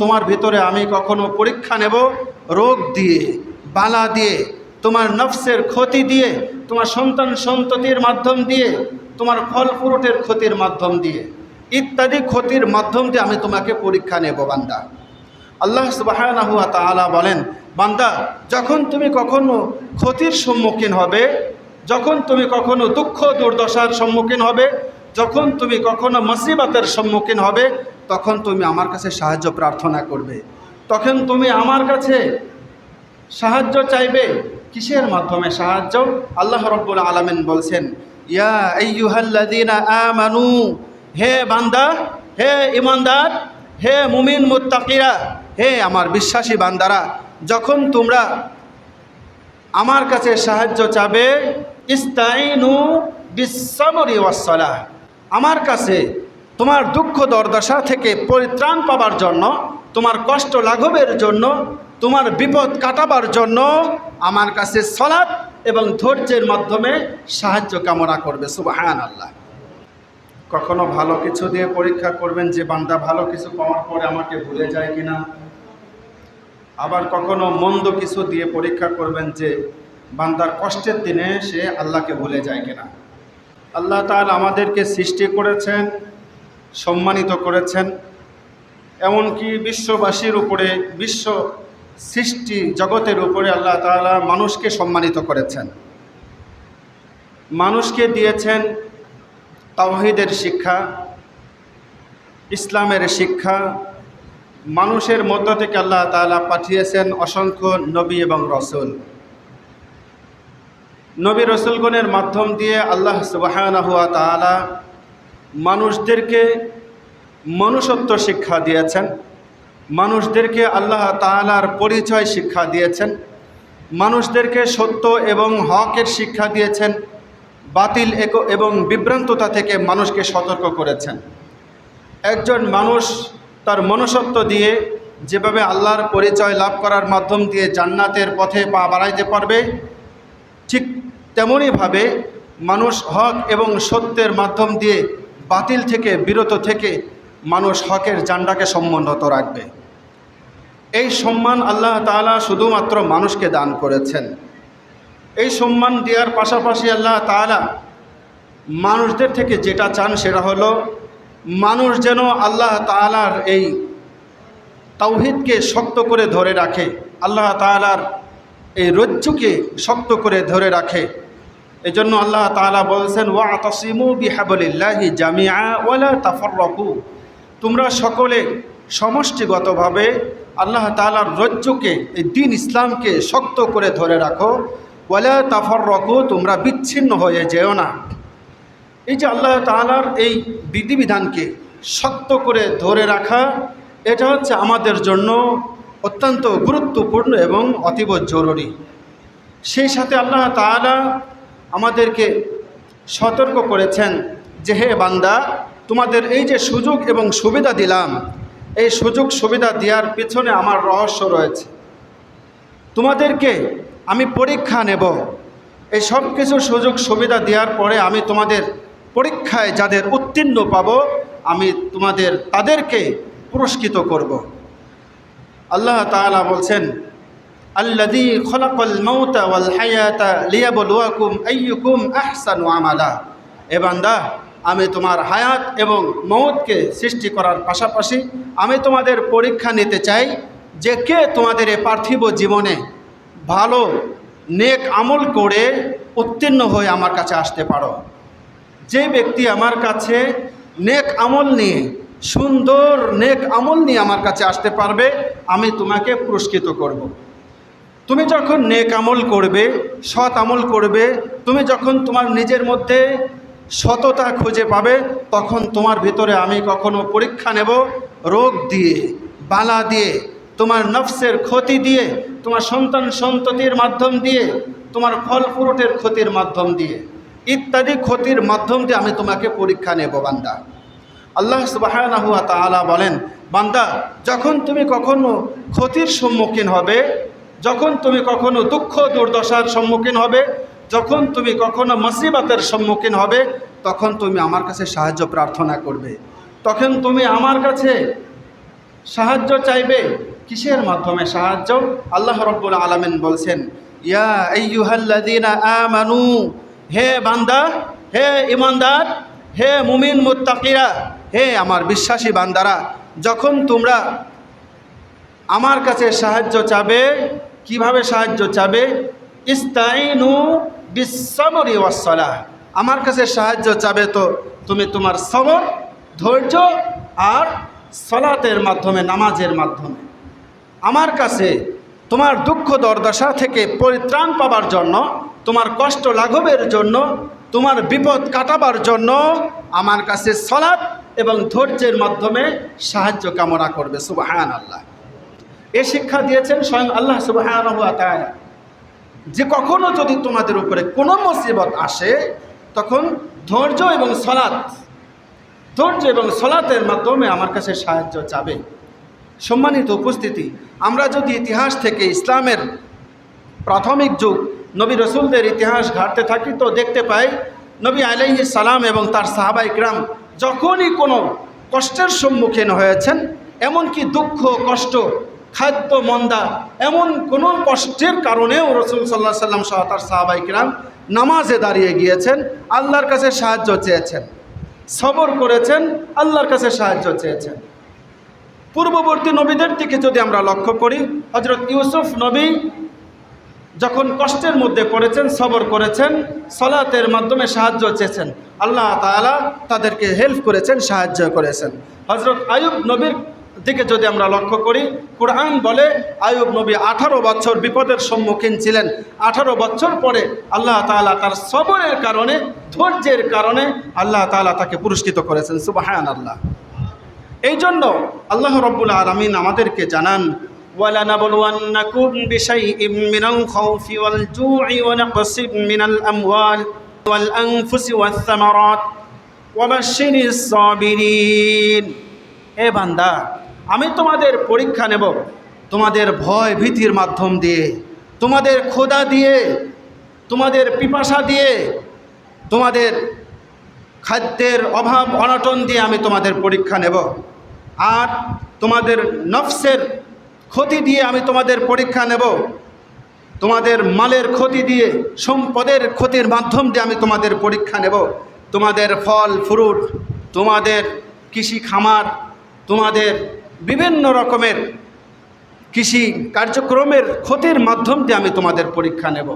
তোমার ভিতরে আমি কখনো পরীক্ষা নেব? রোগ দিয়ে, বালা দিয়ে, তোমার নফসের ক্ষতি দিয়ে, তোমার সন্তান সন্ততির মাধ্যম দিয়ে, তোমার ফল ফুরুটের ক্ষতির মাধ্যম দিয়ে, ইত্যাদি ক্ষতির মাধ্যম দিয়ে আমি তোমাকে পরীক্ষা নেব, বান্দা। আল্লাহ সুবাহানাহু তাআলা বলেন, বান্দা, যখন তুমি কখনো ক্ষতির সম্মুখীন হবে, যখন তুমি কখনো দুঃখ দুর্দশার সম্মুখীন হবে, যখন তুমি কখনো মুসিবতের সম্মুখীন হবে তখন তুমি আমার কাছে সাহায্য প্রার্থনা করবে। তখন তুমি আমার কাছে সাহায্য চাইবে। কিসের মাধ্যমে সাহায্য? আল্লাহ রব্বুল আলমিন বলছেন, ইয়া আমানু, হে বান্দা, হে ইমানদার হে মুমিন মুত্তাকিরা, হে আমার বিশ্বাসী বান্দারা, যখন তোমরা আমার কাছে সাহায্য চাবে ইস্তাইনু বিশ্বরি ওয়াসলাহ আমার কাছে তোমার দুঃখ দর্দশা থেকে পরিত্রাণ পাবার জন্য, তোমার কষ্ট লাঘবের জন্য, তোমার বিপদ কাটাবার জন্য আমার কাছে সলাৎ এবং ধৈর্যের মাধ্যমে সাহায্য কামনা করবে সুবাহান আল্লাহ কখনো ভালো কিছু দিয়ে পরীক্ষা করবেন যে বান্দা ভালো কিছু পাওয়ার পরে আমাকে ভুলে যায় কিনা? আবার কখনো মন্দ কিছু দিয়ে পরীক্ষা করবেন যে বান্দার কষ্টের দিনে সে আল্লাহকে ভুলে যায় কিনা? আল্লাহ তাআলা আমাদেরকে সৃষ্টি করেছেন সম্মানিত করেছেন, এমনকি বিশ্ববাসীর উপরে, বিশ্ব সৃষ্টি জগতের উপরে আল্লাহ তাআলা মানুষকে সম্মানিত করেছেন। মানুষকে দিয়েছেন তাওহিদের শিক্ষা, ইসলামের শিক্ষা, মানুষের মধ্য থেকে আল্লাহ তাআলা পাঠিয়েছেন অসংখ্য নবী এবং রসুল। নবী রসুলগণের মাধ্যম দিয়ে আল্লাহ সুবাহানহুয়া তাআলা মানুষদেরকে মনুষ্যত্ব শিক্ষা দিয়েছেন, মানুষদেরকে আল্লাহ তাআলার পরিচয় শিক্ষা দিয়েছেন, মানুষদেরকে সত্য এবং হকের শিক্ষা দিয়েছেন, বাতিল এবং বিভ্রান্ততা থেকে মানুষকে সতর্ক করেছেন। একজন মানুষ তার মনুষ্যত্ব দিয়ে যেভাবে আল্লাহর পরিচয় লাভ করার মাধ্যম দিয়ে জান্নাতের পথে পা বাড়াইতে পারবে, ঠিক তেমনইভাবে মানুষ হক এবং সত্যের মাধ্যম দিয়ে বাতিল থেকে, বিরত থেকে মানুষ হকের জান্ডাকে সম্মানত রাখবে। এই সম্মান আল্লাহ তাআলা শুধুমাত্র মানুষকে দান করেছেন। এই সম্মান দেওয়ার পাশাপাশি আল্লাহ তাআলা মানুষদের থেকে যেটা চান সেটা হলো, মানুষ যেন আল্লাহ তাআলার এই তাওহিদকে শক্ত করে ধরে রাখে, আল্লাহ তাআলার এই রজ্জুকে শক্ত করে ধরে রাখে। এই জন্য আল্লাহ তাআলা বলছেন ওয়া তসিমু বিহাবলিল্লাহি জামিআ ওয়ালা তাফাররাকু। তোমরা সকলে সমষ্টিগতভাবে আল্লাহ তাআলার রজ্জুকে, এই দিন ইসলামকে শক্ত করে ধরে রাখো। ওয়ালা তাফাররাকু, তোমরা বিচ্ছিন্ন হয়ে যেও না। এই যে আল্লাহ তাআলার এই বিধিবিধানকে শক্ত করে ধরে রাখা, এটা হচ্ছে আমাদের জন্য অত্যন্ত গুরুত্বপূর্ণ এবং অতীব জরুরি। সেই সাথে আল্লাহ তাআলা আমাদেরকে সতর্ক করেছেন যে হে বান্দা, তোমাদের এই যে সুযোগ এবং সুবিধা দিলাম, এই সুযোগ সুবিধা দেওয়ার পিছনে আমার রহস্য রয়েছে। তোমাদেরকে আমি পরীক্ষা নেব। এই সব কিছু সুযোগ সুবিধা দেওয়ার পরে আমি তোমাদের পরীক্ষায় যাদের উত্তীর্ণ পাবো, আমি তোমাদের তাদেরকে পুরস্কৃত করব। আল্লাহ তাআলা বলছেন আল্লাযী খলাকাল মাউতা ওয়াল হায়াতা লিয়াবলুয়াকুম আইয়ুকুম আহসানু আমালা এ বান্দা, আমি তোমার হায়াত এবং মৌতকে সৃষ্টি করার পাশাপাশি আমি তোমাদের পরীক্ষা নিতে চাই যে কে তোমাদের এ পার্থিব জীবনে ভালো, নেক আমল করে উত্তীর্ণ হয়ে আমার কাছে আসতে পারো যে ব্যক্তি আমার কাছে নেক আমল নিয়ে, সুন্দর নেক আমল নিয়ে আমার কাছে আসতে পারবে, আমি তোমাকে পুরস্কৃত করব। তুমি যখন নেক আমল করবে, সৎ আমল করবে, তুমি যখন তোমার নিজের মধ্যে সততা খুঁজে পাবে, তখন তোমার ভিতরে আমি কখনো পরীক্ষা নেব রোগ দিয়ে, বালা দিয়ে, তোমার নফসের ক্ষতি দিয়ে, তোমার সন্তান সন্ততির মাধ্যম দিয়ে, তোমার ফল ফুরুটের ক্ষতির মাধ্যম দিয়ে, ইত্যাদি ক্ষতির মাধ্যম দিয়ে আমি তোমাকে পরীক্ষা নেব, বান্দা। আল্লাহ সুবাহানাহুয়া বলেন, বান্দা, যখন তুমি কখনো ক্ষতির সম্মুখীন হবে যখন তুমি কখনো দুঃখ দুর্দশার সম্মুখীন হবে, যখন তুমি কখনো মুসিবতের সম্মুখীন হবে, তখন তুমি আমার কাছে সাহায্য প্রার্থনা করবে। তখন তুমি আমার কাছে সাহায্য চাইবে। কিসের মাধ্যমে সাহায্য? আল্লাহ রব্বুল আলমিন বলছেন, ইয়া আমানু, হে বান্দা, হে ইমানদার হে মুমিন মুত্তাকিরা, হে আমার বিশ্বাসী বান্দারা, যখন তোমরা আমার কাছে সাহায্য চাবে কীভাবে সাহায্য চাবে? ইস্তাইনু বিশ্বরি ওয়াসলা আমার কাছে সাহায্য চাবে তো তুমি তোমার সবর, ধৈর্য আর সলাতের মাধ্যমে, নামাজের মাধ্যমে। আমার কাছে তোমার দুঃখ দর্দশা থেকে পরিত্রাণ পাবার জন্য, তোমার কষ্ট লাঘবের জন্য, তোমার বিপদ কাটাবার জন্য আমার কাছে সলাৎ এবং ধৈর্যের মাধ্যমে সাহায্য কামনা করবে। সুবাহান আল্লাহ এ শিক্ষা দিয়েছেন স্বয়ং আল্লাহ সুবাহ যে কখনো যদি তোমাদের উপরে কোনো মুসিবত আসে, তখন ধৈর্য এবং সলাৎ, ধৈর্য এবং সলাতের মাধ্যমে আমার কাছে সাহায্য চাবে। সম্মানিত উপস্থিতি, আমরা যদি ইতিহাস থেকে ইসলামের প্রাথমিক যুগ, নবী রসুলদের ইতিহাস ঘাটতে থাকি, তো দেখতে পাই নবী আলাইহি সালাম এবং তার সাহাবাই গ্রাম যখনই কোনো কষ্টের সম্মুখীন হয়েছেন, এমনকি দুঃখ, কষ্ট খাদ্য মন্দা, এমন কোনো কষ্টের কারণেও রসুল সাল্লাহ সাল্লাম সহ তার সাহাবাই গ্রাম নামাজে দাঁড়িয়ে গিয়েছেন, আল্লাহর কাছে সাহায্য চেয়েছেন। সবর করেছেন, আল্লাহর কাছে সাহায্য চেয়েছেন। পূর্ববর্তী নবীদের দিকে যদি আমরা লক্ষ্য করি হজরত ইউসুফ নবী যখন কষ্টের মধ্যে পড়েছেন, সবর করেছেন, সলাতের মাধ্যমে সাহায্য চেয়েছেন, আল্লাহ তাআলা তাদেরকে হেল্প করেছেন, সাহায্য করেছেন। হজরত আয়ুব নবীর দিকে যদি আমরা লক্ষ্য করি কোরআন বলে আয়ুব নবী আঠারো বছর বিপদের সম্মুখীন ছিলেন আঠারো বছর পরে আল্লাহ তাআলা তার সবরের কারণে ধৈর্যের কারণে আল্লাহ তাআলা তাকে পুরস্কৃত করেছেন সুবাহান আল্লাহ এই জন্য আল্লাহ রব্বুল আলমিন আমাদেরকে জানান ولنبلونكم بشيء من الخوف والجوع ونقص من الأموال والأنفس والثمرات وبشر الصابرين এ বান্দা আমি তোমাদের পরীক্ষা নেব। তোমাদের ভয় ভীতির মাধ্যম দিয়ে, তোমাদের ক্ষুধা দিয়ে, তোমাদের পিপাসা দিয়ে, তোমাদের খাদ্যের অভাব, অনটন দিয়ে আমি তোমাদের পরীক্ষা নেব। আর তোমাদের নফসের ক্ষতি দিয়ে আমি তোমাদের পরীক্ষা নেব। তোমাদের মালের ক্ষতি দিয়ে, সম্পদের ক্ষতির মাধ্যম দিয়ে আমি তোমাদের পরীক্ষা নেব। তোমাদের ফল, ফ্রুট, তোমাদের কৃষি খামার, তোমাদের বিভিন্ন রকমের কৃষি কার্যক্রমের ক্ষতির মাধ্যম দিয়ে আমি তোমাদের পরীক্ষা নেব।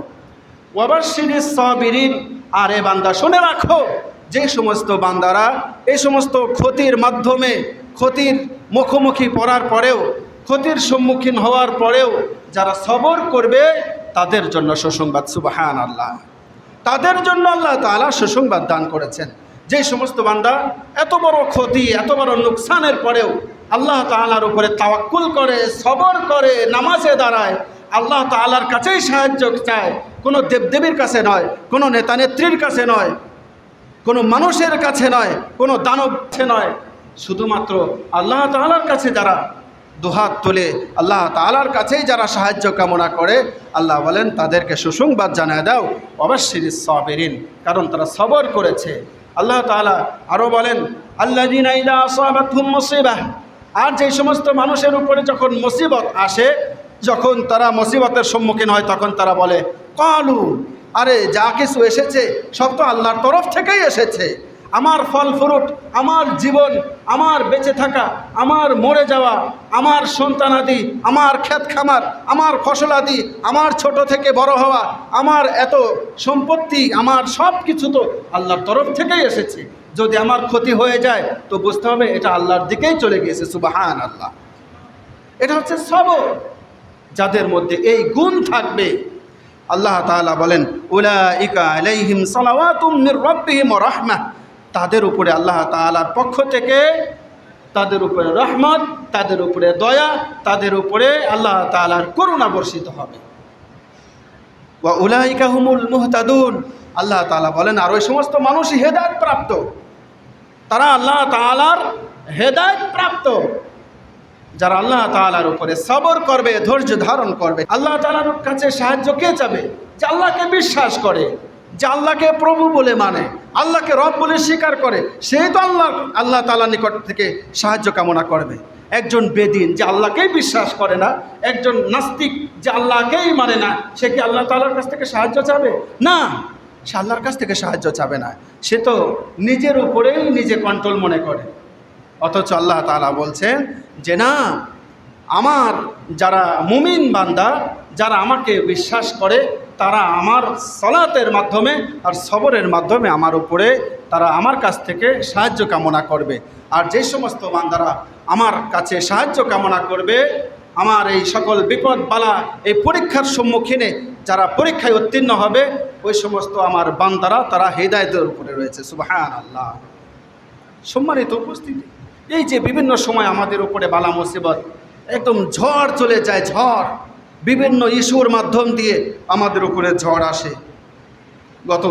ওয়াবাসির সাবিরিন, আর এ বান্দা, শুনে রাখো, যে সমস্ত বান্দারা এই সমস্ত ক্ষতির মাধ্যমে, ক্ষতির মুখোমুখি পড়ার পরেও, ক্ষতির সম্মুখীন হওয়ার পরেও যারা সবর করবে, তাদের জন্য সুসংবাদ সুবাহান আল্লাহ তাদের জন্য আল্লাহ তাআলা সুসংবাদ দান করেছেন। যে সমস্ত বান্দা, এত বড় ক্ষতি, এত বড় নুকসানের পরেও আল্লাহ তাআলার উপরে তাওয়াক্কুল করে, সবর করে, নামাজে দাঁড়ায়। আল্লাহ তাআলার কাছেই সাহায্য চায়। কোনো দেবদেবীর কাছে নয়, কোনো নেতা নেত্রীর কাছে নয়, কোনো মানুষের কাছে নয়, কোনো দানব কাছে নয়। শুধুমাত্র আল্লাহ তাআলার কাছে যারা দুহাত তুলে, আল্লাহ তাআলার কাছেই যারা সাহায্য কামনা করে, আল্লাহ বলেন, তাদেরকে সুসংবাদ জানায় দাও, অবশ্যই সবেরিন, কারণ তারা সবর করেছে। আল্লাহ তাআলা আরও বলেন আল্লাহ আর যে সমস্ত মানুষের উপরে যখন মুসিবত আসে, যখন তারা মুসিবতের সম্মুখীন হয়, তখন তারা বলে, কালু, আরে যা কিছু এসেছে, সব তো আল্লাহর তরফ থেকেই এসেছে। আমার ফল ফ্রুট, আমার জীবন, আমার বেঁচে থাকা, আমার মরে যাওয়া, আমার সন্তানাদি আমার ক্ষেত খামার, আমার ফসলাদি আমার ছোট থেকে বড় হওয়া, আমার এত সম্পত্তি, আমার সব কিছু তো আল্লাহর তরফ থেকেই এসেছে। যদি আমার ক্ষতি হয়ে যায়, তো বুঝতে হবে এটা আল্লাহর দিকেই চলে গিয়েছে সুবাহান আল্লাহ এটা হচ্ছে সবর। যাদের মধ্যে এই গুণ থাকবে, আল্লাহ তাআলা বলেন উলা ইকা সালাওয়াতুম তাদের উপরে আল্লাহ তাআলার পক্ষ থেকে তাদের উপরে রহমত, তাদের উপরে দয়া, তাদের উপরে আল্লাহ তাআলার করুণা বর্ষিত হবে। ওয়া উলাইকা হুমুল মুহতাদুন। আল্লাহ তালা বলেন, আর ওই সমস্ত মানুষই হেদায়েত প্রাপ্ত। তারা আল্লাহ তাআলার হেদায়েত প্রাপ্ত। যারা আল্লাহ তাআলার উপরে সবর করবে, ধৈর্য ধারণ করবে, আল্লাহ তালার কাছে সাহায্য কে চাবে? যে আল্লাহকে বিশ্বাস করে, যে আল্লাহকে প্রভু বলে মানে আল্লাহকে রব বলে স্বীকার করে, সেই তো আল্লাহ আল্লাহ তাআলার নিকট থেকে সাহায্য কামনা করবে। একজন বেদিন যে আল্লাহকেই বিশ্বাস করে না, একজন নাস্তিক যে আল্লাহকেই মানে না, সে কি আল্লাহ তাআলার কাছ থেকে সাহায্য চাবে? না। সে আল্লাহর কাছ থেকে সাহায্য চাবে না। সে তো নিজের উপরেই নিজে কন্ট্রোল মনে করে। অথচ আল্লাহ তাআলা বলছেন যে, না, আমার যারা মুমিন বান্দা, যারা আমাকে বিশ্বাস করে, তারা আমার সলাতের মাধ্যমে আর সবরের মাধ্যমে আমার উপরে তারা আমার কাছ থেকে সাহায্য কামনা করবে। আর যে সমস্ত বান্দারা আমার কাছে সাহায্য কামনা করবে, আমার এই সকল বিপদ বালা এই পরীক্ষার সম্মুখীনে যারা পরীক্ষায় উত্তীর্ণ হবে ওই সমস্ত আমার বান্দারা, তারা হেদায়তের উপরে রয়েছে। সুবাহান আল্লাহ সম্মানিত উপস্থিতি, এই যে বিভিন্ন সময় আমাদের উপরে বালা মুসিবত, একদম ঝড় চলে যায়, ঝড়। বিভিন্ন ইস্যুর মাধ্যম দিয়ে আমাদের উপরে ঝড় আসে। গত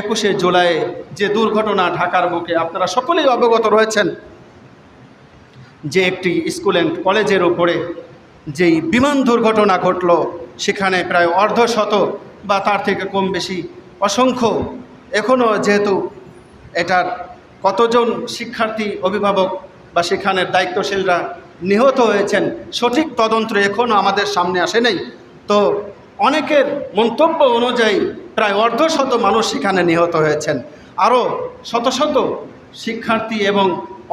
একুশে জুলাই যে দুর্ঘটনা ঢাকার বুকে, আপনারা সকলেই অবগত রয়েছেন যে একটি স্কুল অ্যান্ড কলেজের উপরে যেই বিমান দুর্ঘটনা ঘটল, সেখানে প্রায় অর্ধশত বা তার থেকে কম বেশি অসংখ্য। এখনও যেহেতু এটার কতজন শিক্ষার্থী, অভিভাবক বা সেখানের দায়িত্বশীলরা নিহত হয়েছেন, সঠিক তদন্ত এখনও আমাদের সামনে আসে নাই। তো অনেকের মন্তব্য অনুযায়ী প্রায় অর্ধশত মানুষ সেখানে নিহত হয়েছেন। আরও শত শত শিক্ষার্থী এবং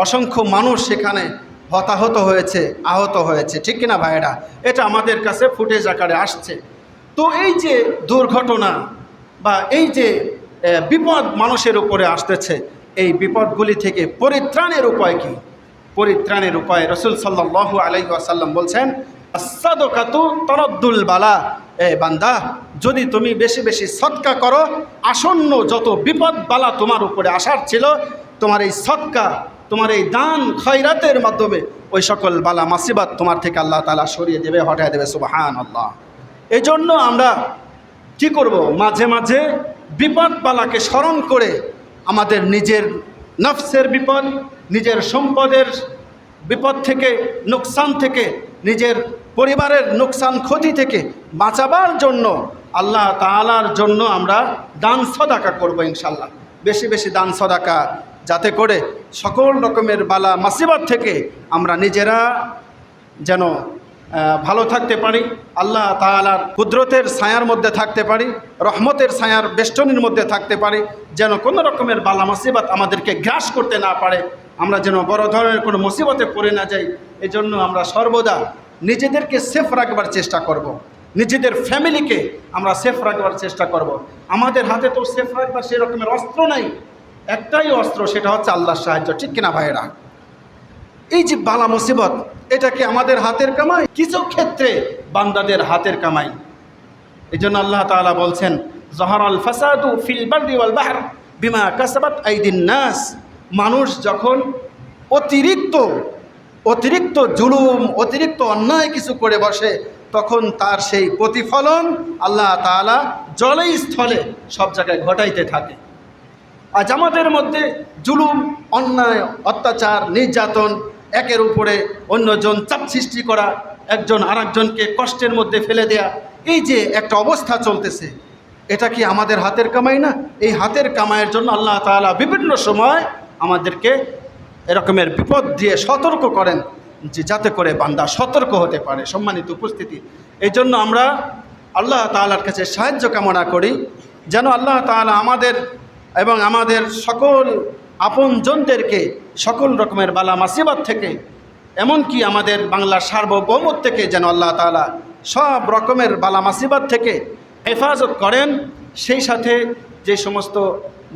অসংখ্য মানুষ সেখানে হতাহত হয়েছে, আহত হয়েছে। ঠিক কিনা ভাইয়েরা? এটা আমাদের কাছে ফুটেজ আকারে আসছে। তো এই যে দুর্ঘটনা বা এই যে বিপদ মানুষের উপরে আসতেছে, এই বিপদগুলি থেকে পরিত্রাণের উপায় কি? পরিত্রাণের উপায় রসুল সাল্লাহ আলাইহি আসাল্লাম বলছেন আসাদকাতু তরদ্দুল বালা এ বান্দা, যদি তুমি বেশি বেশি সৎকা করো, আসন্ন যত বিপদ বালা তোমার উপরে আসার ছিল, তোমার এই সৎকা তোমার এই দান খয়রাতের মাধ্যমে ওই সকল বালা মাসিবাত তোমার থেকে আল্লাহ তালা সরিয়ে দেবে, হটায় দেবে সুবাহান আল্লাহ এই জন্য আমরা কি করব? মাঝে মাঝে বিপদ বালাকে স্মরণ করে আমাদের নিজের নফসের বিপদ, নিজের সম্পদের বিপদ থেকে নোকসান থেকে, নিজের পরিবারের নোকসান ক্ষতি থেকে বাঁচাবার জন্য আল্লাহ তাআলার জন্য আমরা দান সদাকা করব ইনশাল্লাহ বেশি বেশি দান সদাকা যাতে করে সকল রকমের বালা মাসিবত থেকে আমরা নিজেরা যেন ভালো থাকতে পারি, আল্লাহ তাআলার কুদরতের ছায়ার মধ্যে থাকতে পারি, রহমতের ছায়ার বেষ্টনীর মধ্যে থাকতে পারি, যেন কোনো রকমের বালা মুসিবত আমাদেরকে গ্রাস করতে না পারে, আমরা যেন বড় ধরনের কোনো মুসিবতে পড়ে না যাই এই জন্য আমরা সর্বদা নিজেদেরকে সেফ রাখবার চেষ্টা করব। নিজেদের ফ্যামিলিকে আমরা সেফ রাখবার চেষ্টা করব। আমাদের হাতে তো সেফ রাখবার সেরকমের অস্ত্র নাই, একটাই অস্ত্র, সেটা হচ্ছে আল্লাহর সাহায্য, ঠিক কিনা ভাইয়েরা এই যে বালা মুসিবত, এটা কি আমাদের হাতের কামাই? কিছু ক্ষেত্রে বান্দাদের হাতের কামাই। এই জন্য আল্লাহ তাআলা বলছেন জহর আল ফাসাদু ফিল বিমা কাসাবাত আইদিন নাস। মানুষ যখন অতিরিক্ত অতিরিক্ত জুলুম, অতিরিক্ত অন্যায় কিছু করে বসে, তখন তার সেই প্রতিফলন আল্লাহ তাআলা জলে স্থলে সব জায়গায় ঘটাইতে থাকে। আজ আমাদের মধ্যে জুলুম, অন্যায়, অত্যাচার, নির্যাতন একের উপরে অন্যজন চাপ সৃষ্টি করা, একজন আরেকজনকে কষ্টের মধ্যে ফেলে দেয়া, এই যে একটা অবস্থা চলতেছে, এটা কি আমাদের হাতের কামাই না? এই হাতের কামাইয়ের জন্য আল্লাহ তালা বিভিন্ন সময় আমাদেরকে এরকমের বিপদ দিয়ে সতর্ক করেন, যে যাতে করে বান্দা সতর্ক হতে পারে, সম্মানিত উপস্থিতি। এই জন্য আমরা আল্লাহ তালার কাছে সাহায্য কামনা করি, যেন আল্লাহ তাআলা আমাদের এবং আমাদের সকল আপনজনদেরকে সকল রকমের বালা মাসিবাদ থেকে, এমনকি আমাদের বাংলার সার্বভৌমত্ব থেকে যেন আল্লাহ তাআলা সব রকমের বালা মাসিবাদ থেকে হেফাজত করেন, সেই সাথে যে সমস্ত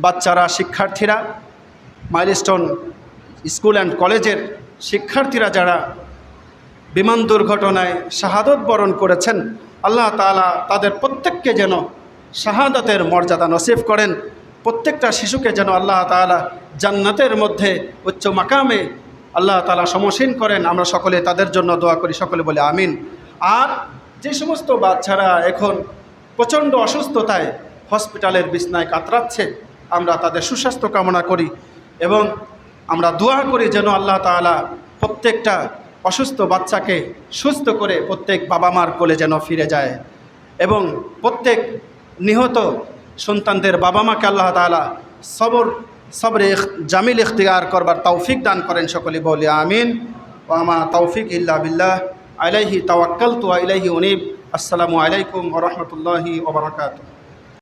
বাচ্চারা, শিক্ষার্থীরা মাইলস্টোন স্কুল অ্যান্ড কলেজের শিক্ষার্থীরা যারা বিমান দুর্ঘটনায় শাহাদত বরণ করেছেন, আল্লাহ তাআলা তাদের প্রত্যেককে যেন শাহাদাতের মর্যাদা নসিব করেন। প্রত্যেকটা শিশুকে যেন আল্লাহ তাআলা জান্নাতের মধ্যে উচ্চ মাকামে আল্লাহ তাআলা সমসীন করেন, আমরা সকলে তাদের জন্য দোয়া করি, সকলে বলে আমিন। আর যে সমস্ত বাচ্চারা এখন প্রচণ্ড অসুস্থতায় হসপিটালের বিছনায় কাতরাচ্ছে, আমরা তাদের সুস্বাস্থ্য কামনা করি এবং আমরা দোয়া করি যেন আল্লাহ তাআলা প্রত্যেকটা অসুস্থ বাচ্চাকে সুস্থ করে প্রত্যেক বাবা মার কোলে যেন ফিরে যায় এবং প্রত্যেক নিহত সন্তানদের বাবা মাকে আল্লাহ তালা সবর, সবরে জামিল ইখতিয়ার করবার তৌফিক দান করেন সকলে বলি, আমিন। ওয়ামা তৌফিক ইল্লা বিল্লাহ। আলাইহি তাওয়াক্কাল তু আলাইহি অনিব আসসালামু আলাইকুম ওয়া ওবরাকাতু